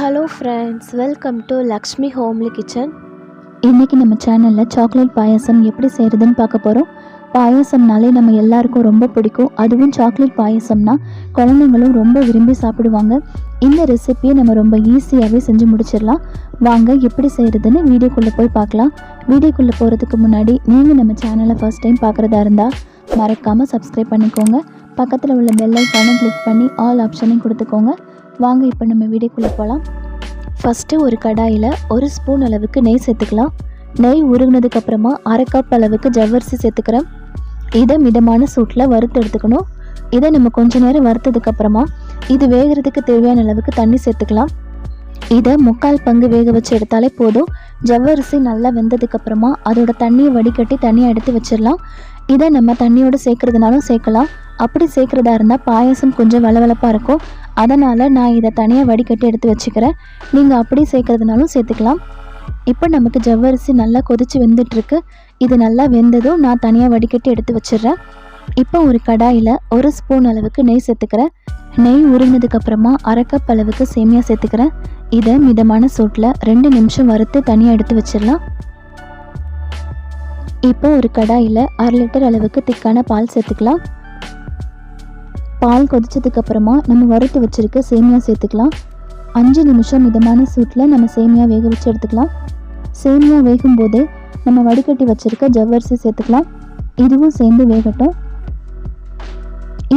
Hello friends welcome to Lakshmi homely kitchen இன்றைக்கி நம்ம சேனலில் சாக்லேட் பாயாசம் எப்படி செய்கிறதுன்னு பார்க்க போகிறோம் பாயாசம்னாலே நம்ம எல்லாருக்கும் ரொம்ப பிடிக்கும். அதுவும் சாக்லேட் பாயாசம்னா குழந்தைங்களும் ரொம்ப விரும்பி சாப்பிடுவாங்க. இந்த ரெசிபியை நம்ம ரொம்ப ஈஸியாகவே செஞ்சு முடிச்சிடலாம். வாங்க எப்படி செய்கிறதுன்னு வீடியோக்குள்ளே போய் பார்க்கலாம். வீடியோக்குள்ளே போகிறதுக்கு முன்னாடி நீங்கள் நம்ம சேனலை ஃபர்ஸ்ட் டைம் பார்க்குறதா இருந்தால் மறக்காமல் சப்ஸ்கிரைப் பண்ணிக்கோங்க. பக்கத்தில் உள்ள பெல் ஐக்கானை கிளிக் பண்ணி ஆல் ஆப்ஷனையும் கொடுத்துக்கோங்க. வாங்க இப்போ நம்ம வீடியோக்குள்ளே போகலாம் ஃபஸ்ட்டு ஒரு கடாயில் ஒரு ஸ்பூன் அளவுக்கு நெய் சேர்த்துக்கலாம். நெய் உருகுனதுக்கப்புறமா அரை கப் அளவுக்கு ஜவ்வரிசி சேர்த்துக்கிறேன். இதை மிதமான சூட்டில் வறுத்து எடுத்துக்கணும். இதை நம்ம கொஞ்ச நேரம் வறுத்ததுக்கப்புறமா இது வேகிறதுக்கு தேவையான அளவுக்கு தண்ணி சேர்த்துக்கலாம். இதை முக்கால் பங்கு வேக வச்சு எடுத்தாலே போதும். ஜவ்வரிசி நல்லா வெந்ததுக்கு அப்புறமா அதோட தண்ணியை வடிகட்டி தனியாக எடுத்து வச்சிடலாம். இதை நம்ம தண்ணியோடு சேர்க்கறதுனாலும் சேர்க்கலாம். அப்படி சேர்க்குறதா இருந்தால் பாயசம் கொஞ்சம் வளவளப்பாக இருக்கும். அதனால் நான் இதை தனியாக வடிகட்டி எடுத்து வச்சுக்கிறேன். நீங்கள் அப்படி சேர்க்குறதுனாலும் சேர்த்துக்கலாம். இப்போ நமக்கு ஜவ்வரிசி நல்லா கொதித்து வெந்துட்டுருக்கு. இது நல்லா வெந்ததும் நான் தனியாக வடிகட்டி எடுத்து வச்சிடுறேன். இப்போ ஒரு கடாயில் ஒரு ஸ்பூன் அளவுக்கு நெய் சேர்த்துக்கிறேன். நெய் உருங்கினதுக்கப்புறமா அரை அளவுக்கு சேமியா சேர்த்துக்கிறேன். இதை மிதமான சூட்டில் ரெண்டு நிமிஷம் வறுத்து தனியாக எடுத்து வச்சிடலாம். இப்போ ஒரு கடாயில் அரை லிட்டர் அளவுக்கு திக்கான பால் சேர்த்துக்கலாம். பால் கொதிச்சதுக்கப்புறமா நம்ம வறுத்து வச்சிருக்க சேமியா சேர்த்துக்கலாம். அஞ்சு நிமிஷம் மிதமான சூட்டில் நம்ம சேமியா வேக வச்சு எடுத்துக்கலாம். சேமியா வேகும்போதே நம்ம வடிகட்டி வச்சிருக்க ஜவ்வரிசி சேர்த்துக்கலாம். இதுவும் சேர்ந்து வேகட்டும்.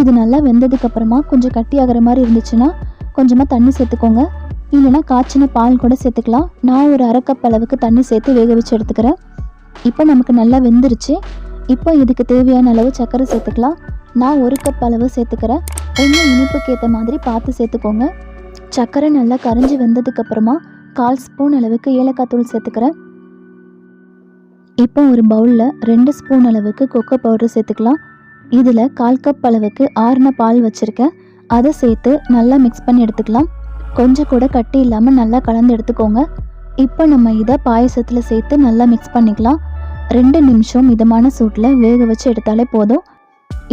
இது நல்லா வெந்ததுக்கு அப்புறமா கொஞ்சம் கட்டியாகிற மாதிரி இருந்துச்சுன்னா கொஞ்சமாக தண்ணி சேர்த்துக்கோங்க. இல்லைன்னா காய்ச்சின பால் கூட சேர்த்துக்கலாம். நான் ஒரு அரை கப் அளவுக்கு தண்ணி சேர்த்து வேக வச்சு எடுத்துக்கிறேன். இப்போ நமக்கு நல்லா வெந்துருச்சு. இப்போ இதுக்கு தேவையான அளவு சர்க்கரை சேர்த்துக்கலாம். நான் ஒரு கப் அளவு சேர்த்துக்கிறேன். கொஞ்சம் இனிப்புக்கு ஏற்ற மாதிரி பார்த்து சேர்த்துக்கோங்க. சர்க்கரை நல்லா கரைஞ்சி வெந்ததுக்கப்புறமா கால் ஸ்பூன் அளவுக்கு ஏலக்காய் தூள் சேர்த்துக்கிறேன். இப்போ ஒரு பவுலில் ரெண்டு ஸ்பூன் அளவுக்கு கொக்கோ பவுடர் சேர்த்துக்கலாம். இதில் கால் கப் அளவுக்கு ஆறுன பால் வச்சுருக்கேன் அதை சேர்த்து நல்லா மிக்ஸ் பண்ணி எடுத்துக்கலாம். கொஞ்சம் கூட கட்டி இல்லாமல் நல்லா கலந்து எடுத்துக்கோங்க. இப்போ நம்ம இதை பாயசத்தில் சேர்த்து நல்லா மிக்ஸ் பண்ணிக்கலாம். ரெண்டு நிமிஷம் மிதமான சூட்டில் வேக வச்சு எடுத்தாலே போதும்.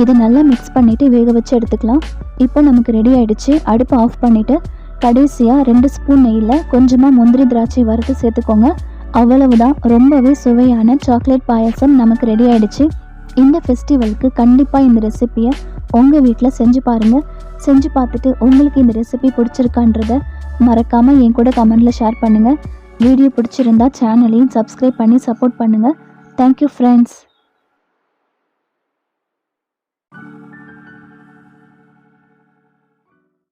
இதை நல்லா மிக்ஸ் பண்ணிவிட்டு வேக வச்சு எடுத்துக்கலாம். இப்போ நமக்கு ரெடி ஆகிடுச்சு அடுப்பு ஆஃப் பண்ணிவிட்டு கடைசியாக ரெண்டு ஸ்பூன் நெய்யில் கொஞ்சமாக முந்திரி திராட்சை வறுத்து சேர்த்துக்கோங்க. அவ்வளவுதான். ரொம்பவே சுவையான சாக்லேட் பாயாசம் நமக்கு ரெடி ஆயிடுச்சு. இந்த ஃபெஸ்டிவலுக்கு கண்டிப்பாக இந்த ரெசிப்பியை உங்கள் வீட்டில் செஞ்சு பாருங்கள் செஞ்சு பார்த்துட்டு உங்களுக்கு இந்த ரெசிபி பிடிச்சிருக்கான்றத மறக்காமல் என் கூட கமெண்டில் ஷேர் பண்ணுங்கள் வீடியோ பிடிச்சிருந்தா சேனலையும் சப்ஸ்கிரைப் பண்ணி சப்போர்ட் பண்ணுங்கள் தேங்க்யூ ஃப்ரெண்ட்ஸ்